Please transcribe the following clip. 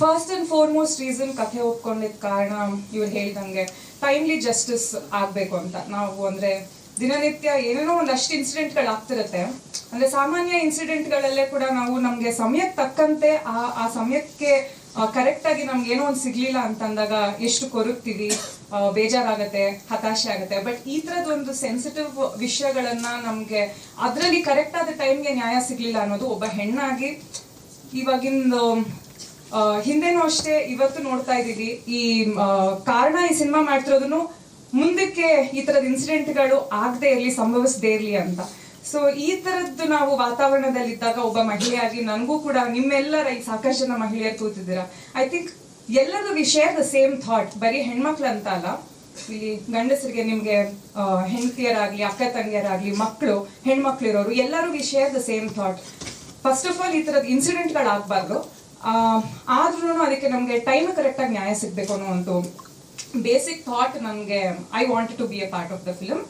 First and foremost reason ಕಥೆ ಒಪ್ಕೊಂಡಿದ್ದ ಕಾರಣ ಇವ್ರು ಹೇಳಿದಂಗೆ ಟೈಮ್ಲಿ ಜಸ್ಟಿಸ್ ಆಗ್ಬೇಕು ಅಂತ. ನಾವು ಅಂದ್ರೆ ದಿನನಿತ್ಯ ಏನೇನೋ ಒಂದಷ್ಟು ಇನ್ಸಿಡೆಂಟ್ಗಳು ಆಗ್ತಿರುತ್ತೆ. ಅಂದ್ರೆ ಸಾಮಾನ್ಯ ಇನ್ಸಿಡೆಂಟ್ಗಳಲ್ಲೇ ಕೂಡ ನಾವು ನಮ್ಗೆ ಸಮಯಕ್ಕೆ ತಕ್ಕಂತೆ ಆ ಆ ಸಮಯಕ್ಕೆ ಕರೆಕ್ಟ್ ಆಗಿ ನಮ್ಗೆ ಏನೋ ಒಂದು ಸಿಗ್ಲಿಲ್ಲ ಅಂತಂದಾಗ ಎಷ್ಟು ಕೊರಗ್ತೀವಿ ಬೇಜಾರಾಗತ್ತೆ, ಹತಾಶೆ ಆಗುತ್ತೆ. ಬಟ್ ಈ ತರದ ಒಂದು ಸೆನ್ಸಿಟಿವ್ ವಿಷಯಗಳನ್ನ ನಮ್ಗೆ ಅದರಲ್ಲಿ ಕರೆಕ್ಟ್ ಆದ ಟೈಮ್ಗೆ ನ್ಯಾಯ ಸಿಗ್ಲಿಲ್ಲ ಅನ್ನೋದು ಒಬ್ಬ ಹೆಣ್ಣಾಗಿ ಇವಾಗಿಂದು ಹಿಂದೆನೂ ಅಷ್ಟೇ ಇವತ್ತು ನೋಡ್ತಾ ಇದೀವಿ ಈ ಕಾರಣ ಈ ಸಿನಿಮಾ ಮಾಡ್ತಿರೋದನ್ನು ಮುಂದಕ್ಕೆ ಈ ತರದ ಇನ್ಸಿಡೆಂಟ್ಗಳು ಆಗದೆ ಇರಲಿ, ಸಂಭವಿಸದೇ ಇರಲಿ ಅಂತ. ಸೊ ಈ ತರದ್ದು ನಾವು ವಾತಾವರಣದಲ್ಲಿದ್ದಾಗ ಒಬ್ಬ ಮಹಿಳೆಯಾಗಿ ನನಗೂ ಕೂಡ ನಿಮ್ಮೆಲ್ಲರ ಈ ಸಾಕಷ್ಟು ಜನ ಮಹಿಳೆಯರು ಕೂತಿದ್ದೀರಾ. ಐ ಥಿಂಕ್ ಎಲ್ಲರೂ ವಿ ದ ಸೇಮ್ ಥಾಟ್ ಬರೀ ಹೆಣ್ಮಕ್ಳು ಅಂತ ಅಲ್ಲ. ಇಲ್ಲಿ ಗಂಡಸರಿಗೆ ನಿಮ್ಗೆ ಹೆಂಡತಿಯರಾಗ್ಲಿ, ಅಕ್ಕ ತಂಗಿಯರಾಗ್ಲಿ ಮಕ್ಕಳು ಹೆಣ್ಮಕ್ಳು ಇರೋರು ಎಲ್ಲರೂ we the same thought first of all ಈ ತರದ ಇನ್ಸಿಡೆಂಟ್ಗಳಾಗಬಾರ್ದು ಆದ್ರೂ ಅದಕ್ಕೆ ನಮಗೆ ಟೈಮ್ ಕರೆಕ್ಟಾಗಿ ನ್ಯಾಯ ಸಿಗಬೇಕು ಅನ್ನೋ ಒಂದು ಬೇಸಿಕ್ ಥಾಟ್ ನನಗೆ I want to be a part of the film